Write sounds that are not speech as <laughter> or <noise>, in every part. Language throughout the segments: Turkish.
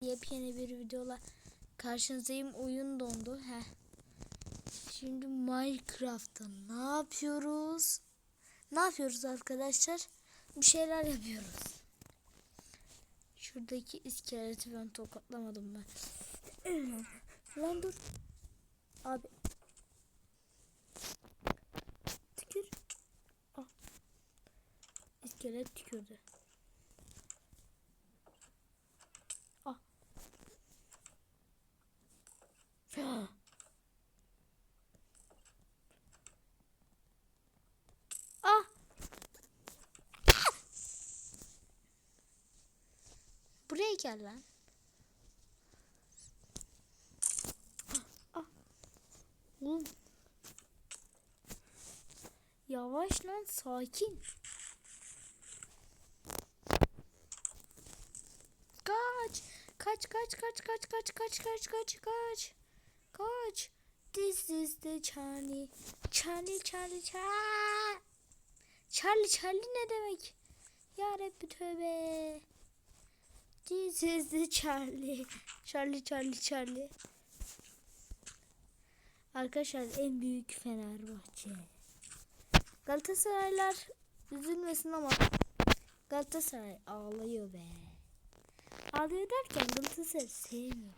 Yepyeni bir videola karşınızdayım. Oyun dondu. Heh. Şimdi Minecraft'ta ne yapıyoruz? Ne yapıyoruz arkadaşlar? Bir şeyler yapıyoruz. Şuradaki iskeleti ben tokatlamadım ben. <clears throat> Lan dur. Abi. Tükür. Al. İskelet tükürdü. Ah. Ah. Buraya gel lan. Ah. Oğlum. Yavaş lan sakin. Kaç. Kaç kaç kaç kaç kaç kaç kaç kaç kaç. Kaç. This is the Charlie. Charlie Charlie Charlie. Charlie Charlie ne demek? Ya Rabbi tövbe. The Charlie. Charlie Charlie Charlie. Arkadaşlar en büyük Fenerbahçe. Galatasaraylar üzülmesin ama Galatasaray ağlıyor be. Ağlıyor derken Galatasaray sevmiyor.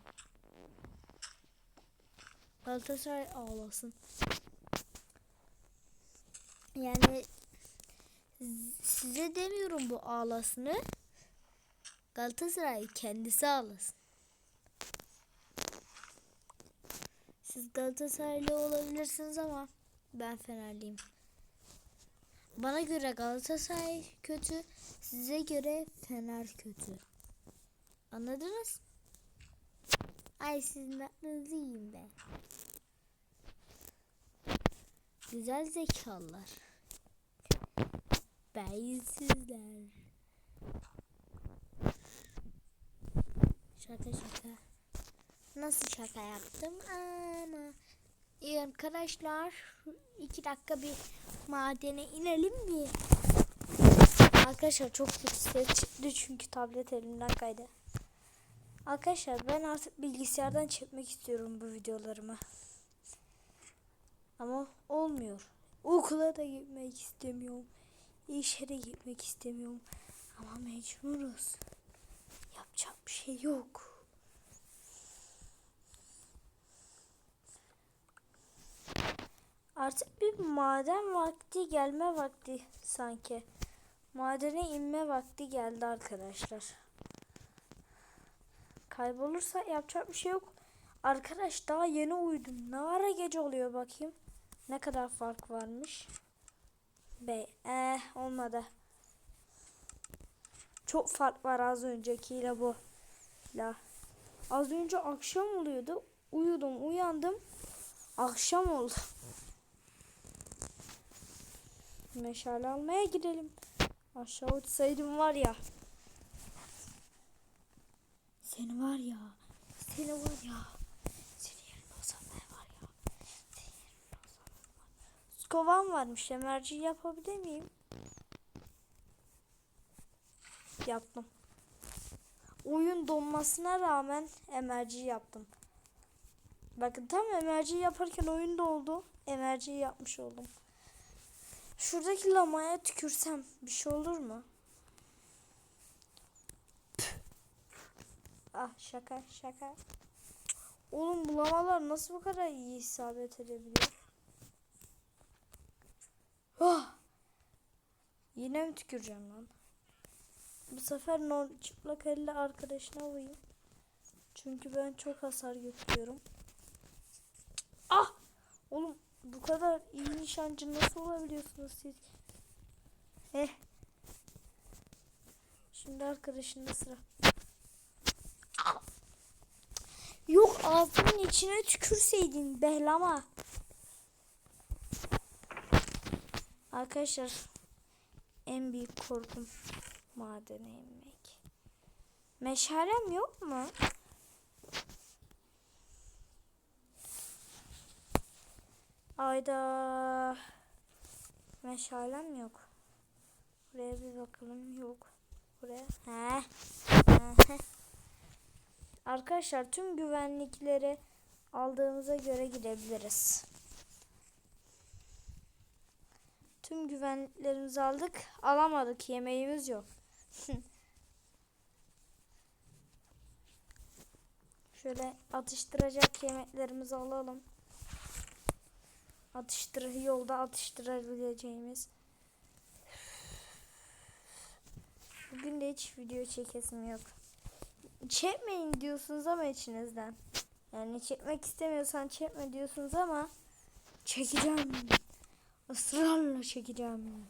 Galatasaray ağlasın. Yani size demiyorum bu ağlasını. Galatasaray kendisi ağlasın. Siz Galatasaraylı olabilirsiniz ama ben Fenerliyim. Bana göre Galatasaray kötü, size göre Fener kötü. Anladınız? Ay sizin aklınızı yiyeyim be. Güzel zekalılar. Beyinsizler. Şaka şaka. Nasıl şaka yaptım ama. İyi arkadaşlar. iki dakika bir madene inelim mi? Arkadaşlar çok kötü ses çıktı çünkü tablet elimden kaydı. Arkadaşlar ben artık bilgisayardan çekmek istiyorum bu videolarımı. Ama olmuyor. Okula da gitmek istemiyorum. İşe de gitmek istemiyorum. Ama mecburuz. Yapacak bir şey yok. Artık bir maden vakti gelme vakti sanki. Madene inme vakti geldi arkadaşlar. Kaybolursa yapacak bir şey yok. Arkadaş daha yeni uyudum. Ne ara gece oluyor bakayım. Ne kadar fark varmış. Be, eh olmadı. Çok fark var az öncekiyle bu. La. Az önce akşam oluyordu. Uyudum, uyandım. Akşam oldu. <laughs> Meşale almaya gidelim. Aşağı uçsaydım var ya. Seni var ya. Seni var ya. Seni yerine ne var ya. Seni yerine ne var. Skovan varmış. Emerci yapabilir miyim? Yaptım. Oyun donmasına rağmen emerci yaptım. Bakın tam emerci yaparken oyun doldu. Emerci yapmış oldum. Şuradaki lamaya tükürsem bir şey olur mu? Ah şaka şaka. Oğlum bu lamalar nasıl bu kadar iyi isabet edebiliyor? Ah! Yine mi tüküreceğim lan? Bu sefer no çıplak elle arkadaşına vurayım. Çünkü ben çok hasar götürüyorum. Ah! Oğlum bu kadar iyi nişancı nasıl olabiliyorsunuz siz? Eh. Şimdi arkadaşında sıra. Yok ağzının içine tükürseydin behlama. Arkadaşlar en büyük korkum madene inmek. Meşalem yok mu? Ayda meşalem yok. Buraya bir bakalım yok. Buraya. He. Arkadaşlar tüm güvenlikleri aldığımıza göre gidebiliriz. Tüm güvenliklerimizi aldık. Alamadık. Yemeğimiz yok. <laughs> Şöyle atıştıracak yemeklerimizi alalım. Atıştır yolda atıştırabileceğimiz. Bugün de hiç video çekesim yok. Çekmeyin diyorsunuz ama içinizden. Yani çekmek istemiyorsan çekme diyorsunuz ama çekeceğim. Israrla çekeceğim.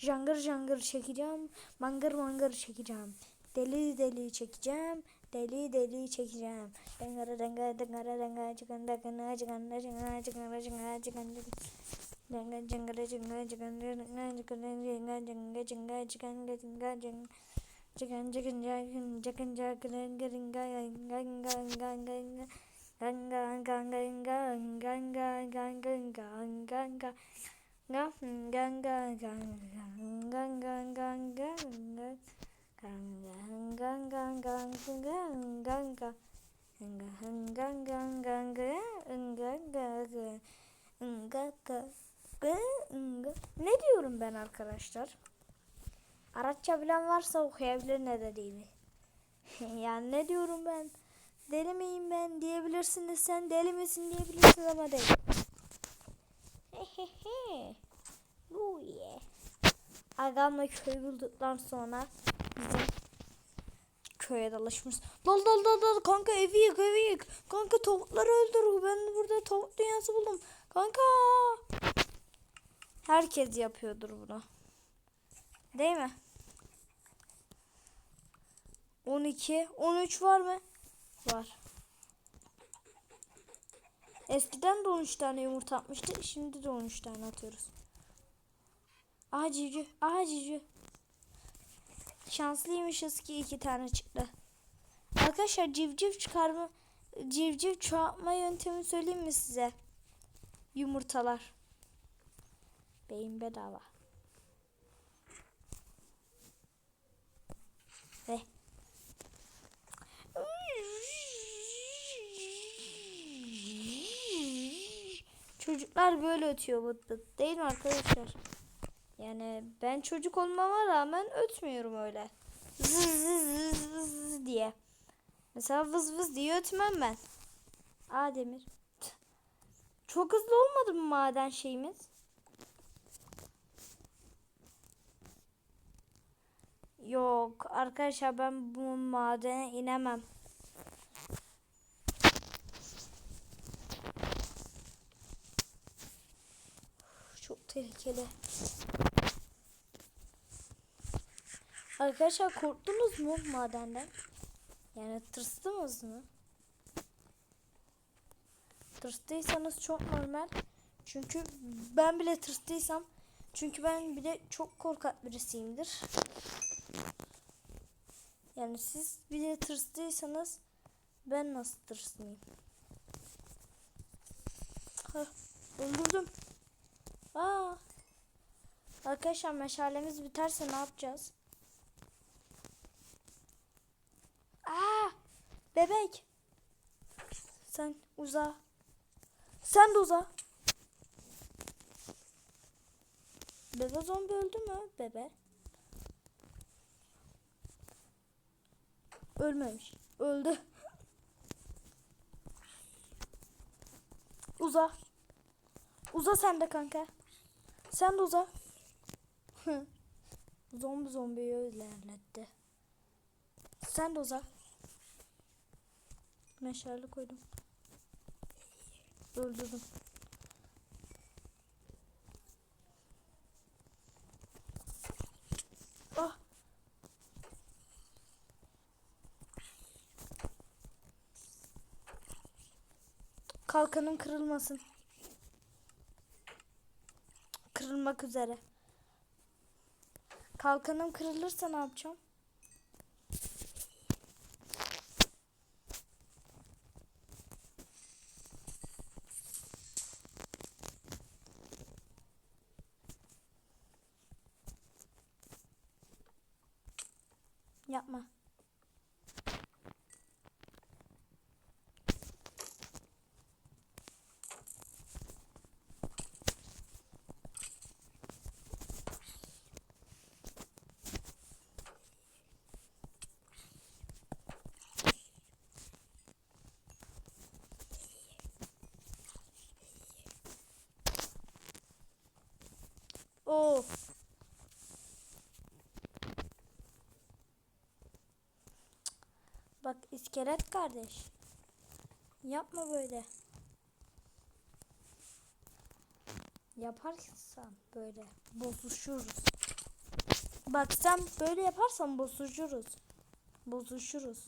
Jangır jangır çekeceğim. Mangır mangır çekeceğim. Deli deli çekeceğim. Deli deli çekeceğim. Dengara dengara dengara dengara çıkanda çıkanda çıkanda çıkanda çıkanda çıkanda çıkanda Jenga jenga jenga jenga jenga jenga jenga jenga jenga jenga jenga Chicken chicken chicken chicken chicken getting going going going going going going going going going going going going going going going going Gang gang gang gang gang gang gang gang Ne diyorum ben arkadaşlar? Arapça bilen varsa okuyabilir ne dediğimi. <laughs> yani ne diyorum ben? Deli miyim ben diyebilirsiniz. Sen deli misin diyebilirsiniz ama değil. Hehehe. Bu ye. Agamla köy bulduktan sonra bizim köye dalışmış. Dal dal dal dal kanka evi yık evi yık. Kanka tavukları öldür. Ben burada tavuk dünyası buldum. Kanka. Herkes yapıyordur bunu. Değil mi? 12, 13 var mı? Var. Eskiden de 13 tane yumurta atmıştı. Şimdi de 13 tane atıyoruz. Aha civciv. Aha civciv. Şanslıymışız ki iki tane çıktı. Arkadaşlar civciv çıkarma civciv çoğaltma yöntemi söyleyeyim mi size? Yumurtalar. Beyin bedava. Ve Çocuklar böyle ötüyor bıt değil mi arkadaşlar? Yani ben çocuk olmama rağmen ötmüyorum öyle. Zız zız zız zız diye. Mesela vız vız diye ötmem ben. Aa Demir. Çok hızlı olmadı mı maden şeyimiz? Yok arkadaşlar ben bu madene inemem. Çok tehlikeli. Arkadaşlar korktunuz mu madenden? Yani tırstınız mı? Tırstıysanız çok normal. Çünkü ben bile tırsttıysam çünkü ben bile çok korkak birisiyimdir. Yani siz bile tırstıysanız ben nasıl tırsmayayım? Hah, öldürdüm. Aa. Arkadaşlar meşalemiz biterse ne yapacağız? Aa! Bebek. Sen uza. Sen de uza. Bebe zombi öldü mü? Bebe. Ölmemiş. Öldü. <laughs> Uza. Uza sen de kanka. Sen de uza. zombi zombiyi ilerletti. Sen de uza. Meşale koydum. Öldürdüm. Ah. Kalkanım kırılmasın. Kırılmak üzere. Kalkanım kırılırsa ne yapacağım? Yapma. Oo. Bak iskelet kardeş. Yapma böyle. Yaparsan böyle bozuşuruz. Bak sen böyle yaparsan bozuşuruz. Bozuşuruz.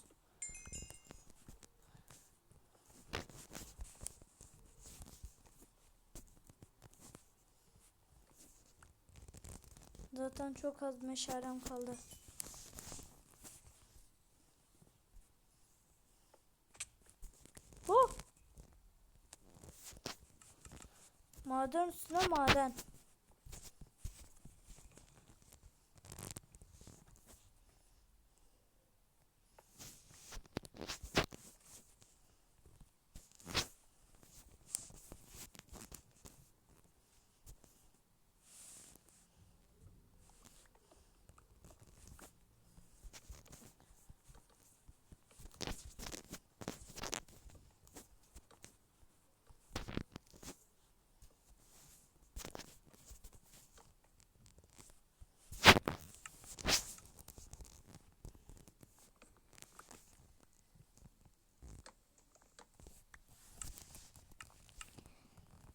Zaten çok az meşalem kaldı. Oh! Maden üstüne maden.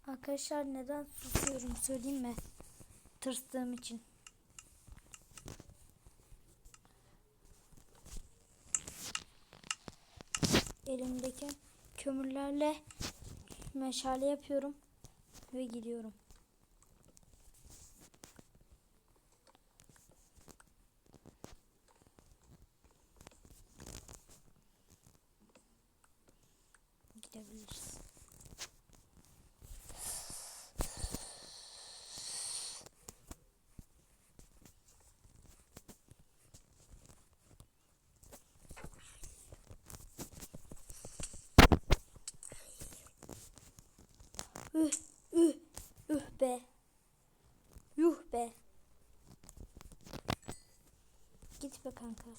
Arkadaşlar neden susuyorum söyleyeyim mi? Tırstığım için. Elimdeki kömürlerle meşale yapıyorum ve gidiyorum. Gidebiliriz. Üh, üh, üh be. Yuh be. Git be kanka.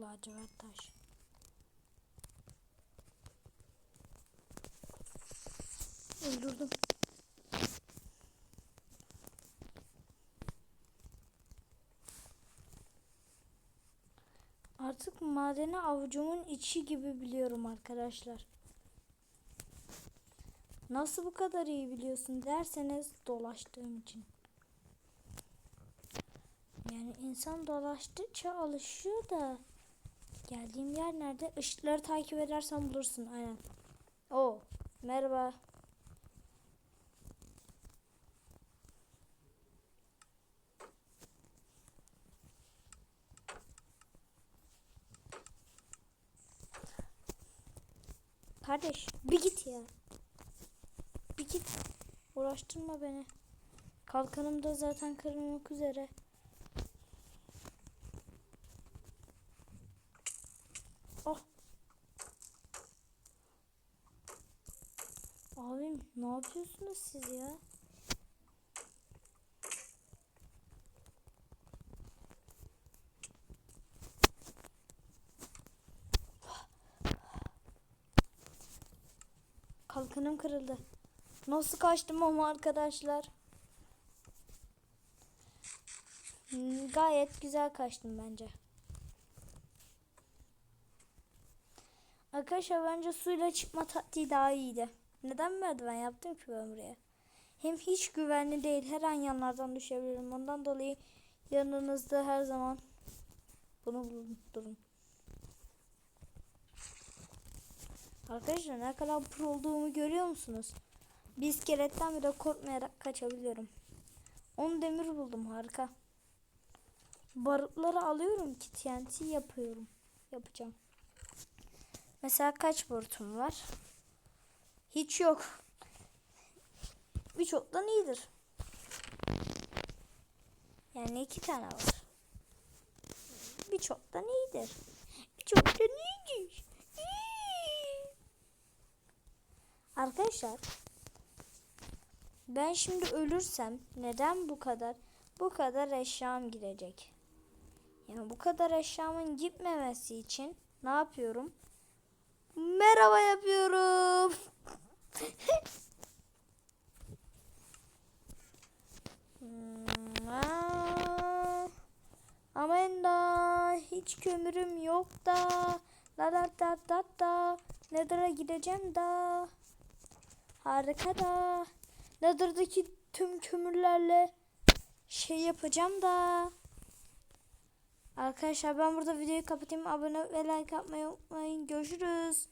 Bu lacivert taş. Öldürdüm. Artık madeni avucumun içi gibi biliyorum arkadaşlar. Nasıl bu kadar iyi biliyorsun derseniz dolaştığım için. Yani insan dolaştıkça alışıyor da geldiğim yer nerede? Işıkları takip edersen bulursun aynen. O merhaba. Kardeş bir git ya. Bir git. Uğraştırma beni. Kalkanım da zaten kırılmak üzere. Abim ne yapıyorsunuz siz ya? Kalkanım kırıldı. Nasıl kaçtım ama arkadaşlar? Hmm, gayet güzel kaçtım bence. Arkadaşlar bence suyla çıkma taktiği daha iyiydi. Neden merdiven yaptım ki ben buraya? Hem hiç güvenli değil. Her an yanlardan düşebilirim. Ondan dolayı yanınızda her zaman bunu bulundurun. Arkadaşlar ne kadar pro olduğumu görüyor musunuz? Bir iskeletten bile korkmayarak kaçabiliyorum. 10 demir buldum harika. Barutları alıyorum ki TNT yapıyorum. Yapacağım. Mesela kaç barutum var? Hiç yok. Birçoktan iyidir. Yani iki tane var. Birçoktan iyidir. Birçoktan iyidir. İyi. Arkadaşlar ben şimdi ölürsem neden bu kadar bu kadar eşyam gidecek? Yani bu kadar eşyamın gitmemesi için ne yapıyorum? merhaba yapıyorum. Hmm, aa. Aman da hiç kömürüm yok da. La la da da da. Nether'a gideceğim da. Harika da. Nether'daki tüm kömürlerle şey yapacağım da. Arkadaşlar ben burada videoyu kapatayım. Abone ve like atmayı unutmayın. Görüşürüz.